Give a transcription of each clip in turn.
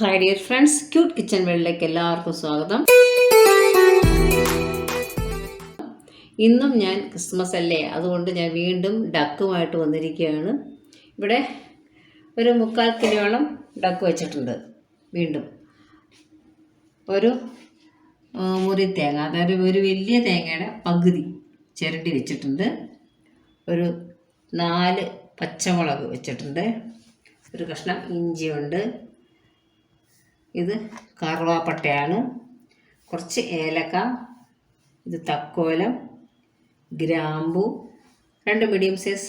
Hi dear friends cute kitchen വേൾഡിലേക്ക് എല്ലാവർക്കും സ്വാഗതം. ഇന്നും ഞാൻ ക്രിസ്മസ് അല്ലേ? അതുകൊണ്ട് ഞാൻ വീണ്ടും ഡക്കുമായിട്ട് വന്നിരിക്കുകയാണ്. ഇവിടെ ഒരു മുക്കാൽ കിലോളം ഡക്ക് വെച്ചിട്ടുണ്ട്. വീണ്ടും. ഒരു മുറി തേങ്ങ. അതായത് ഒരു വലിയ തേങ്ങയുടെ പകുതി ചിരണ്ടി വെച്ചിട്ടുണ്ട്. ഒരു നാല് പച്ചമുളക് വെച്ചിട്ടുണ്ട്. ഒരു കഷ്ണം ഇഞ്ചിയുണ്ട്. ഇത് കറുവാപ്പട്ടയാണ്. കുറച്ച് ഏലക്ക ഇത് തക്കോലം ഗ്രാമ്പു രണ്ട് മീഡിയം സൈസ്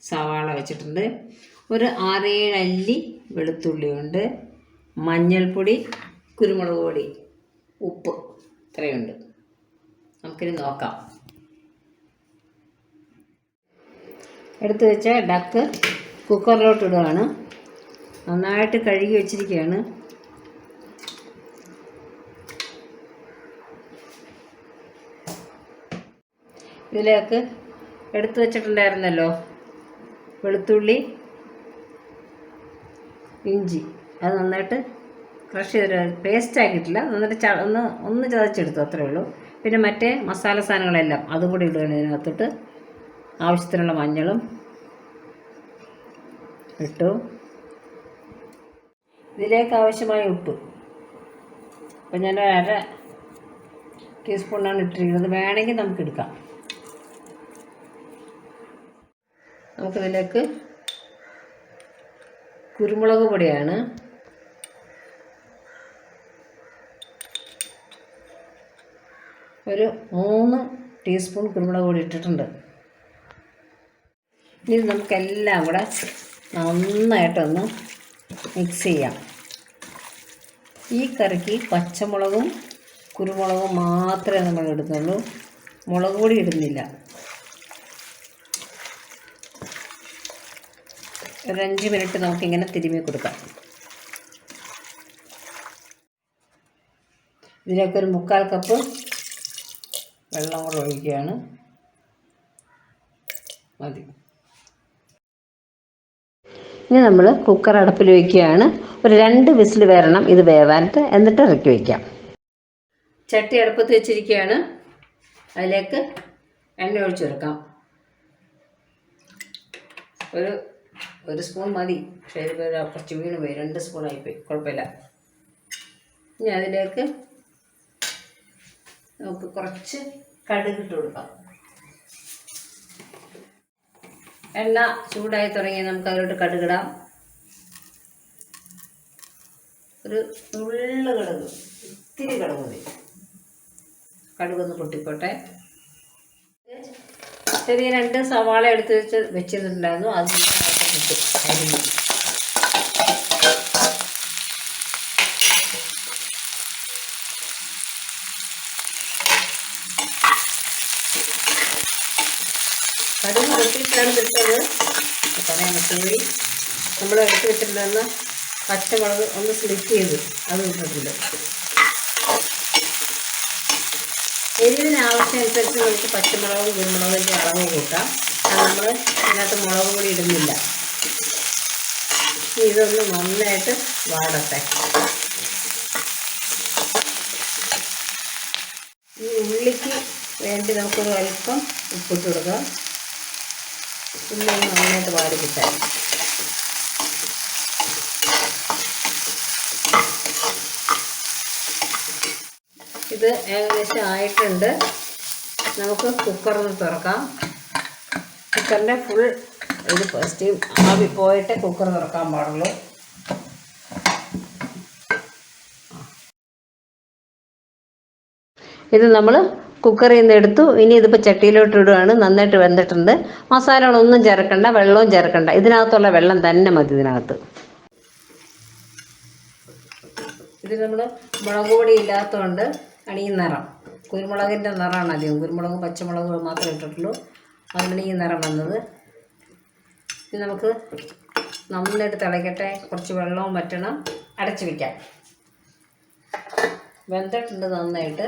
സവാള വെച്ചിട്ടുണ്ട്. ഒരു ആറേഴ് അല്ലി വെളുത്തുള്ളിയുണ്ട് മഞ്ഞൾപ്പൊടി കുരുമുളക് പൊടി ഉപ്പ് ഇത്രയുണ്ട്. നമുക്കിനി നോക്കാം. എടുത്തു വെച്ച ഡക്ക് കുക്കറിലോട്ട് ഇടുകയാണ്. നന്നായിട്ട് കഴുകി വെച്ചിരിക്കുകയാണ്. ഇതിലേക്ക് എടുത്തു വെച്ചിട്ടുണ്ടായിരുന്നല്ലോ. വെളുത്തുള്ളി ഇഞ്ചി. അത് നന്നായിട്ട് ക്രഷ് ചെയ്ത് പേസ്റ്റ് ആക്കിയിട്ടില്ല. നന്നായിട്ട് ഒന്ന് ഒന്ന് ചതച്ചെടുത്തു അത്രേ ഉള്ളൂ. പിന്നെ മറ്റേ മസാല സാധനങ്ങളെല്ലാം അതും കൂടി ഇടുകയാണ് ഇതിനകത്തോട്ട്. ആവശ്യത്തിനുള്ള മഞ്ഞളും ഇട്ടു. ഇതിലേക്ക് ആവശ്യമായ ഉപ്പ്. അപ്പം ഞാൻ അര ടീസ്പൂണാണ് ഇട്ടിരിക്കുന്നത്. വേണമെങ്കിൽ നമുക്ക് എടുക്കാം. നമുക്കിതിലേക്ക് കുരുമുളക് പൊടിയാണ്. ഒരു മൂന്ന് ടീസ്പൂൺ കുരുമുളക് പൊടി ഇട്ടിട്ടുണ്ട്. ഇനി നമുക്കെല്ലാം കൂടെ നന്നായിട്ടൊന്ന് മിക്സ് ചെയ്യാം. ഈ കറിക്ക് പച്ചമുളകും കുരുമുളകും മാത്രമേ നമ്മൾ ഇടുന്നുള്ളൂ. മുളക് പൊടി ഇടുന്നില്ല. ഒരു അഞ്ച് മിനിറ്റ് നമുക്കിങ്ങനെ തിരുമ്മി കൊടുക്കാം. ഇതിലേക്ക് ഒരു മുക്കാൽ കപ്പ് വെള്ളം കൂടെ ഒഴിക്കുകയാണ്. മതി. ഇനി നമ്മൾ കുക്കർ അടുപ്പിൽ വയ്ക്കുകയാണ് ഒരു രണ്ട് വിസിൽ വരണം ഇത് വേവാനിട്ട്. എന്നിട്ട് ഇറക്കി വയ്ക്കാം ചട്ടി അടുപ്പത്ത് വെച്ചിരിക്കുകയാണ്. അതിലേക്ക് എണ്ണ ഒഴിച്ചു കൊടുക്കാം. ഒരു ഒരു സ്പൂൺ മതി. പക്ഷേ ഇത് കുറച്ച് വീണ് പോയി. രണ്ട് സ്പൂൺ ആയിപ്പോയി. കുഴപ്പമില്ല. ഇനി അതിലേക്ക് നമുക്ക് കുറച്ച് കടുക് ഇട്ട് കൊടുക്കാം. എണ്ണ ചൂടായി തുടങ്ങി നമുക്ക് അതിലോട്ട് കടുകിടാം ഒരു നുള്ളു കടുക്. ഇത്തിരി കടുക് മതി. കടുകൊന്ന് പൊട്ടിക്കോട്ടെ. ചെറിയ രണ്ട് സവാള എടുത്ത് വെച്ച് വെച്ചിട്ടുണ്ടായിരുന്നു. അത് ഇട്ട് അരിഞ്ഞു. കടുക് പൊട്ടിയിട്ടാണ് കിട്ടത് പറയാൻ നമ്മൾ എടുത്ത് വെച്ചിട്ടുണ്ടായിരുന്ന പച്ചമുളക് ഒന്ന് സ്ലിറ്റ് ചെയ്ത് അത് ഇട്ടിട്ടുണ്ട്. എരിവിന് ആവശ്യമനുസരിച്ച് നമുക്ക് പച്ചമുളകും കുരുമുളകിന്റെ അളവ് കൂട്ടാം. നമ്മൾ ഇതിനകത്ത് മുളക് പൊടി ഇടുന്നില്ല. ഇതൊന്ന് നന്നായിട്ട് വാടട്ടെ. ഈ ഉള്ളിക്ക് വേണ്ടി നമുക്കൊരു അല്പം ഉപ്പിട്ട് കൊടുക്കാം. ഉള്ളി നന്നായിട്ട് വാടി കിട്ടാൻ. ഇത് ഏകദേശം ആയിട്ടുണ്ട്. നമുക്ക് കുക്കറിൽ തുറക്കാം. കുക്കറിന്റെ ഫുൾ ഇത് ഫസ്റ്റ് ആവി പോയിട്ട് കുക്കർ തുറക്കാൻ പാടുള്ളൂ. ഇത് നമ്മൾ കുക്കറിൽ നിന്ന് എടുത്തു. ഇനി ഇതിപ്പോൾ ചട്ടിയിലോട്ട് ഇടുകയാണ് നന്നായിട്ട് വെന്തിട്ടുണ്ട്. മസാലകളൊന്നും ചേർക്കണ്ട വെള്ളവും ചേർക്കണ്ട. ഇതിനകത്തുള്ള വെള്ളം തന്നെ മതി ഇതിനകത്ത്. ഇത് നമ്മൾ മുളക് പൊടി ഇല്ലാത്തതുകൊണ്ട് ആണ് നിറം. കുരുമുളകിന്റെ നിറമാണ് അധികം. കുരുമുളകും പച്ചമുളകും മാത്രമേ ഇട്ടിട്ടുള്ളൂ. അതിനീ നിറം വന്നത്. ഇത് നമുക്ക് നന്നായിട്ട് തിളയ്ക്കട്ടെ കുറച്ച് വെള്ളവും പറ്റണം അടച്ചു വയ്ക്കാം വെന്തിട്ടുണ്ട് നന്നായിട്ട്.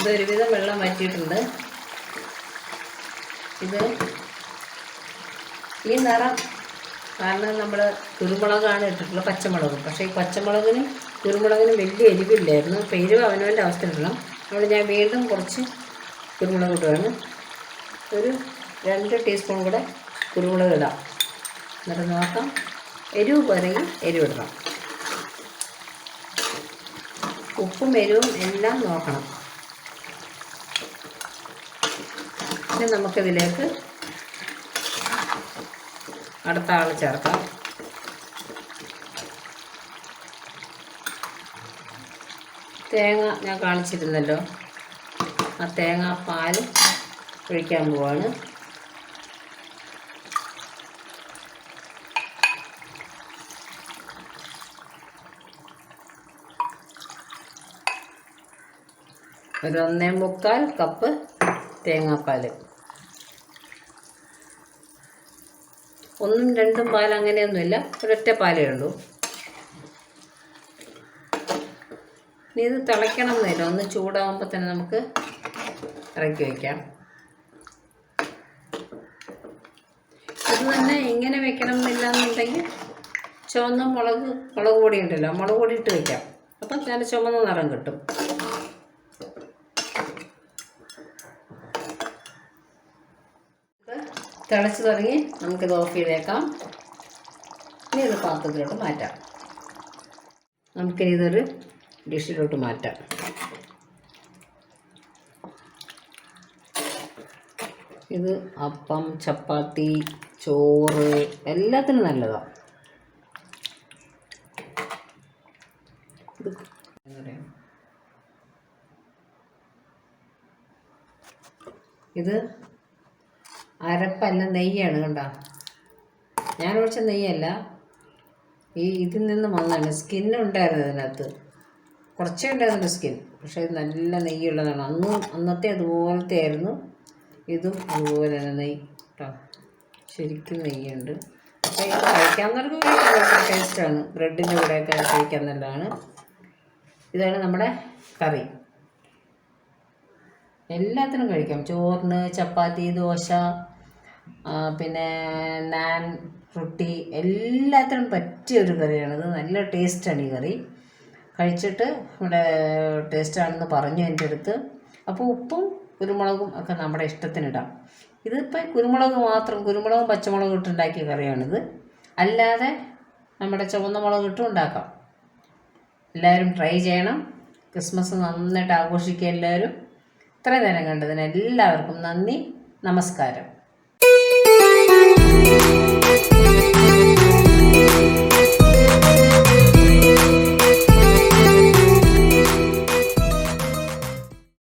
ഇതൊരുവിധം വെള്ളം വറ്റിയിട്ടുണ്ട്. ഇത് ഈ നിറം കാരണം നമ്മൾ കുരുമുളകാണ് ഇട്ടിട്ടുള്ളത് പച്ചമുളക്. പക്ഷേ ഈ പച്ചമുളകിനും കുരുമുളകിനും വലിയ എരിവില്ലായിരുന്നു. അപ്പോൾ എരിവ് അവനവന്റെ അവസ്ഥ ഇടണം അതുകൊണ്ട് ഞാൻ വീണ്ടും കുറച്ച് കുരുമുളക് ഇടുകയാണ് ഒരു രണ്ട് ടീസ്പൂൺ കൂടെ കുരുമുളക് ഇടാം. എന്നിട്ട് നോക്കാം. എരിവ് പോരെങ്കിൽ എരിവ് ഇടണം. ഉപ്പും എരിവും എല്ലാം നോക്കണം. പിന്നെ നമുക്കിതിലേക്ക് അടുത്ത ആൾ ചേർക്കാം. തേങ്ങ ഞാൻ കാണിച്ചിരുന്നല്ലോ. ആ തേങ്ങാപ്പാൽ പാൽ ഒഴിക്കാൻ പോവാണ്. ഒരു ഒന്നേ മുക്കാൽ കപ്പ് തേങ്ങാപ്പാൽ. ഒന്നും രണ്ടും പാൽ അങ്ങനെയൊന്നുമില്ല ഒരൊറ്റ പാലേ ഉള്ളൂ. ഇനി ഇത് തിളയ്ക്കണം എന്നില്ല ഒന്ന് ചൂടാകുമ്പോൾ തന്നെ നമുക്ക് ഇറക്കി വയ്ക്കാം ഇത് തന്നെ ഇങ്ങനെ വെക്കണം എന്നില്ല എന്നുണ്ടെങ്കിൽ ചുവന്ന മുളക് മുളക് പൊടി ഉണ്ടല്ലോ മുളക് പൊടി ഇട്ട് വയ്ക്കാം അപ്പം നല്ല ചുമന്ന നിറം കിട്ടും. തിളച്ച് തുടങ്ങി നമുക്കിത് ഓഫ് ചെയ്തേക്കാം. ഇനി ഇത് പാത്രത്തിലോട്ട് മാറ്റാം. നമുക്കിനി ഇതൊരു ഡിഷിലോട്ട് മാറ്റാം. ഇത് അപ്പം ചപ്പാത്തി ചോറ് എല്ലാത്തിനും നല്ലതാണ് ഇത് ഇത് അരപ്പല്ല നെയ്യാണ് കണ്ട? ഞാൻ ഒഴിച്ച നെയ്യല്ല. ഈ ഇതിൽ നിന്ന് വന്നതാണ്. സ്കിന്നുണ്ടായിരുന്നു ഇതിനകത്ത്. കുറച്ചേ ഉണ്ടായിരുന്നു സ്കിൻ പക്ഷേ ഇത് നല്ല നെയ്യുള്ളതാണ്. അന്നും അന്നത്തെ അതുപോലത്തെ ആയിരുന്നു. ഇതും അതുപോലെ തന്നെ നെയ്യ് കേട്ടോ ശരിക്കും നെയ്യുണ്ട്. അപ്പോൾ ഇത് ടേസ്റ്റാണ് ബ്രെഡിന്റെ കൂടെയൊക്കെ കഴിക്കാൻ നല്ലതാണ്. ഇതാണ് നമ്മുടെ കറി. എല്ലാത്തിനും കഴിക്കാം. ചോറിന് ചപ്പാത്തി ദോശ പിന്നെ നാൻ റൊട്ടി എല്ലാത്തിനും പറ്റിയ ഒരു കറിയാണ്. ഇത് നല്ല ടേസ്റ്റാണ് ഈ കറി. കഴിച്ചിട്ട് ഇവിടെ ടേസ്റ്റാണെന്ന് പറഞ്ഞു എന്റെ അടുത്ത്. അപ്പോൾ ഉപ്പും കുരുമുളകും ഒക്കെ നമ്മുടെ ഇഷ്ടത്തിനിടാം. ഇതിപ്പോൾ കുരുമുളക് മാത്രം കുരുമുളകും പച്ചമുളകും ഇട്ടുണ്ടാക്കിയ കറിയാണിത്. അല്ലാതെ നമ്മുടെ ചുവന്ന മുളക് ഇട്ടും ഉണ്ടാക്കാം. എല്ലാവരും ട്രൈ ചെയ്യണം. ക്രിസ്മസ് നന്നായിട്ട് ആഘോഷിക്കുക എല്ലാവരും. ഇത്രയും നേരം കണ്ടതിന് എല്ലാവർക്കും നന്ദി നമസ്കാരം.